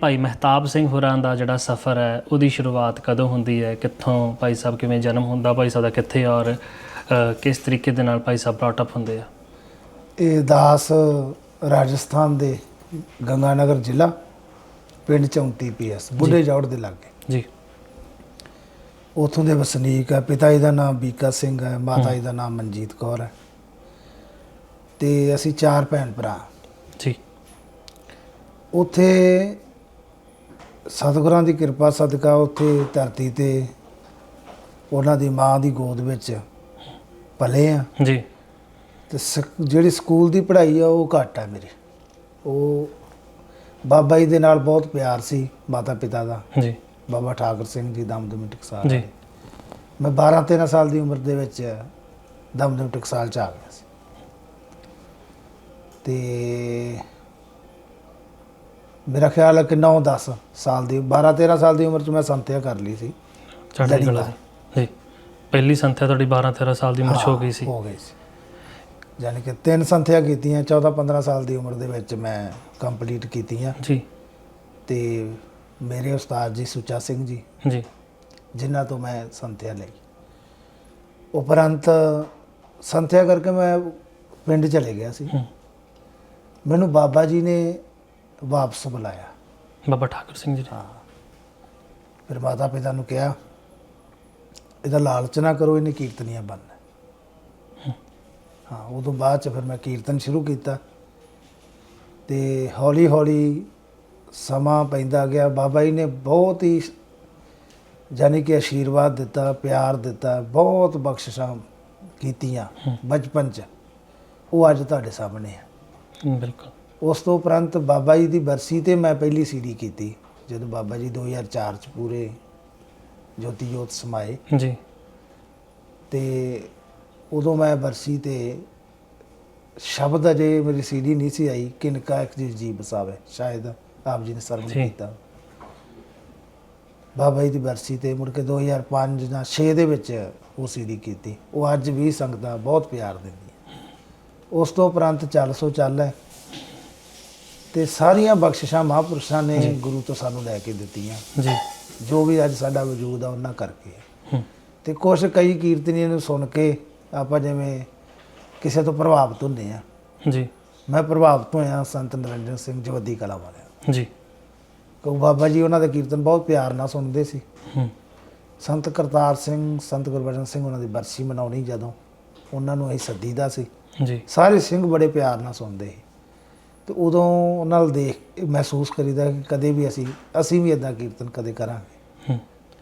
ਭਾਈ ਮਹਿਤਾਬ ਸਿੰਘ ਹੋਰਾਂ ਦਾ ਜਿਹੜਾ ਸਫ਼ਰ ਹੈ ਉਹਦੀ ਸ਼ੁਰੂਆਤ ਕਦੋਂ ਹੁੰਦੀ ਹੈ? ਕਿੱਥੋਂ ਭਾਈ ਸਾਹਿਬ ਕਿਵੇਂ ਜਨਮ ਹੁੰਦਾ? ਭਾਈ ਸਾਹਿਬ ਦਾ ਕਿੱਥੇ ਔਰ ਕਿਸ ਤਰੀਕੇ ਦੇ ਨਾਲ ਭਾਈ ਸਾਹਿਬ ਬ੍ਰਾਟ ਅਪ ਹੁੰਦੇ ਆ? ਇਹ ਦਾਸ ਰਾਜਸਥਾਨ ਦੇ ਗੰਗਾਨਗਰ ਜ਼ਿਲ੍ਹਾ ਪਿੰਡ ਚੌਂਤੀ ਪੀਐਸ ਬੁੱਢੇ ਜੌੜ ਦੇ ਲਾਗੇ। ਜੀ। ਉਥੋਂ ਦੇ ਵਸਨੀਕ ਹੈ ਪਿਤਾ ਜੀ ਦਾ ਨਾਮ ਬੀਕਾ ਸਿੰਘ ਹੈ ਮਾਤਾ ਜੀ ਦਾ ਨਾਮ ਮਨਜੀਤ ਕੌਰ ਹੈ। ਤੇ ਅਸੀਂ ਚਾਰ ਭੈਣ ਭਰਾ। ਜੀ। ਉਥੇ ਸਤਿਗੁਰਾਂ ਦੀ ਕਿਰਪਾ ਸਦਕਾ ਉਥੇ ਧਰਤੀ ਤੇ ਉਹਨਾਂ ਦੀ ਮਾਂ ਦੀ ਗੋਦ ਵਿੱਚ ਪਲੇ ਆ। ਜੀ। ਤੇ ਸਕ- ਜਿਹੜੀ ਸਕੂਲ ਦੀ ਪੜ੍ਹਾਈ ਆ ਉਹ ਘੱਟ ਆ ਮੇਰੇ। ਉਹ ਬਾਬਾ ਜੀ ਦੇ ਨਾਲ ਬਹੁਤ ਪਿਆਰ ਸੀ ਮਾਤਾ ਪਿਤਾ ਦਾ। ਜੀ। ਬਾਬਾ ਠਾਕਰ ਸਿੰਘ ਜੀ ਦਮਦਮੀ ਟਕਸਾਲ ਜੀ। ਮੈਂ 12 13 ਸਾਲ ਦੀ ਉਮਰ ਦੇ ਵਿੱਚ ਦਮਦਮੀ ਟਕਸਾਲ ਚ ਆ ਗਿਆ ਸੀ। ਤੇ ਮੇਰਾ ਖਿਆਲ ਹੈ ਕਿ 9 10 ਸਾਲ ਦੀ 12 13 ਸਾਲ ਦੀ ਉਮਰ ਚ ਮੈਂ ਸੰਤਿਆ ਕਰ ਲਈ ਸੀ। ਚੜ੍ਹਦੀ ਕਲਾ। ਜੀ ਪਹਿਲੀ ਸੰਥਿਆ ਤੁਹਾਡੀ 12 13 ਸਾਲ ਦੀ ਉਮਰ 'ਚ ਹੋ ਗਈ ਸੀ। ਹੋ ਗਈ ਸੀ। ਯਾਨੀ ਕਿ ਤਿੰਨ ਸੰਥਿਆ ਕੀਤੀਆਂ 14 15 ਸਾਲ ਦੀ ਉਮਰ ਦੇ ਵਿੱਚ ਮੈਂ ਕੰਪਲੀਟ ਕੀਤੀਆਂ। ਜੀ। ਤੇ ਮੇਰੇ ਉਸਤਾਦ ਜੀ ਸੁੱਚਾ ਸਿੰਘ ਜੀ ਜੀ। ਜਿਨ੍ਹਾਂ ਤੋਂ ਮੈਂ ਸੰਥਿਆ ਲਈ। ਉਪਰੰਤ ਸੰਥਿਆ ਕਰਕੇ ਮੈਂ ਪਿੰਡ ਚਲੇ ਗਿਆ ਸੀ। ਮੈਨੂੰ ਬਾਬਾ ਜੀ ਨੇ ਵਾਪਸ ਬੁਲਾਇਆ। ਬਾਬਾ ਠਾਕੁਰ ਸਿੰਘ ਜੀ ਹਾਂ। ਫਿਰ ਮਾਤਾ ਪਿਤਾ ਨੂੰ ਕਿਹਾ ਇਹਦਾ ਲਾਲਚ ਨਾ ਕਰੋ ਇਹਨੇ ਕੀਰਤਨੀਆ ਬਣਨਾ ਹਾਂ। ਉਦੋਂ ਬਾਅਦ ਚ ਫਿਰ ਮੈਂ ਕੀਰਤਨ ਸ਼ੁਰੂ ਕੀਤਾ ਤੇ ਹੌਲੀ ਹੌਲੀ ਸਮਾਂ ਪੈਂਦਾ ਗਿਆ। ਬਾਬਾ ਜੀ ਨੇ ਬਹੁਤ ਹੀ ਜਾਨੀ ਕਿ ਆਸ਼ੀਰਵਾਦ ਦਿੱਤਾ ਪਿਆਰ ਦਿੱਤਾ ਬਹੁਤ ਬਖਸ਼ਿਸ਼ਾਂ ਕੀਤੀਆਂ ਬਚਪਨ ਚ। ਉਹ ਅੱਜ ਤੁਹਾਡੇ ਸਾਹਮਣੇ ਹੈ ਬਿਲਕੁਲ। ਉਸ ਤੋਂ ਉਪਰੰਤ ਬਾਬਾ ਜੀ ਦੀ ਬਰਸੀ ਤੇ ਮੈਂ ਪਹਿਲੀ ਸੀਡੀ ਕੀਤੀ ਜਦੋਂ ਬਾਬਾ ਜੀ 2004 ਚ ਪੂਰੇ ਜੋਤੀ ਜੋਤ ਸਮਾਏ। ਜੀ। ਤੇ ਉਦੋਂ ਮੈਂ ਬਰਸੀ ਤੇ ਸ਼ਬਦ ਅਜੇ ਮੇਰੀ ਸੀਡੀ ਨਹੀਂ ਸੀ ਆਈ ਕਿਨਕਾ ਇੱਕ ਜੀ ਜੀ ਬਸਾਵੇ ਸ਼ਾਇਦ ਆਪ ਜੀ ਨੇ ਸਰਵਣ ਜੀ। ਕੀਤਾ। ਬਾਬਾ ਜੀ ਦੀ ਬਰਸੀ ਤੇ ਮੁੜ ਕੇ 2005 ਜਾਂ 6 ਦੇ ਵਿੱਚ ਉਹ ਸੀਡੀ ਕੀਤੀ। ਉਹ ਅੱਜ ਵੀ ਸੰਗਤਾਂ ਬਹੁਤ ਪਿਆਰ ਦਿੰਦੀਆਂ। ਉਸ ਤੋਂ ਉਪਰੰਤ ਚੱਲ ਸੋ ਚੱਲ ਹੈ। ਤੇ ਸਾਰੀਆਂ ਬਖਸ਼ਿਸ਼ਾਂ ਮਹਾਂਪੁਰਸ਼ਾਂ ਨੇ ਗੁਰੂ ਤੋਂ ਸਾਨੂੰ ਲੈ ਕੇ ਦਿੱਤੀਆਂ। ਜੀ। ਜੋ ਵੀ ਅੱਜ ਸਾਡਾ ਵਜੂਦ ਆ ਉਹਨਾਂ ਕਰਕੇ। ਤੇ ਕੁਝ ਕਈ ਕੀਰਤਨੀਆਂ ਨੂੰ ਸੁਣ ਕੇ ਆਪਾਂ ਜਿਵੇਂ ਕਿਸੇ ਤੋਂ ਪ੍ਰਭਾਵਿਤ ਹੁੰਦੇ ਆ। ਜੀ। ਮੈਂ ਪ੍ਰਭਾਵਿਤ ਹੋਇਆ ਸੰਤ ਨਰਿੰਦਰ ਸਿੰਘ ਜਵੱਦੀ ਕਲਾ ਵਾਲਿਆਂ ਜੀ। ਕਿਉਂ ਬਾਬਾ ਜੀ ਉਹਨਾਂ ਦੇ ਕੀਰਤਨ ਬਹੁਤ ਪਿਆਰ ਨਾਲ ਸੁਣਦੇ ਸੀ। ਹੂੰ। ਸੰਤ ਕਰਤਾਰ ਸਿੰਘ ਸੰਤ ਗੁਰਬਚਨ ਸਿੰਘ ਉਹਨਾਂ ਦੀ ਬਰਸੀ ਮਨਾਉਣੀ ਜਦੋਂ। ਉਹਨਾਂ ਨੂੰ ਅਸੀਂ ਸੱਦੀਦਾ ਸੀ। ਜੀ। ਸਾਰੇ ਸਿੰਘ ਬੜੇ ਪਿਆਰ ਨਾਲ ਸੁਣਦੇ ਸੀ। ਤੇ ਉਦੋਂ ਉਹਨਾਂ ਨਾਲ ਦੇਖ ਮਹਿਸੂਸ ਕਰੀਦਾ ਕਿ ਕਦੇ ਵੀ ਅਸੀਂ ਅਸੀਂ ਵੀ ਇਦਾਂ ਕੀਰਤਨ ਕਦੇ ਕਰਾਂਗੇ।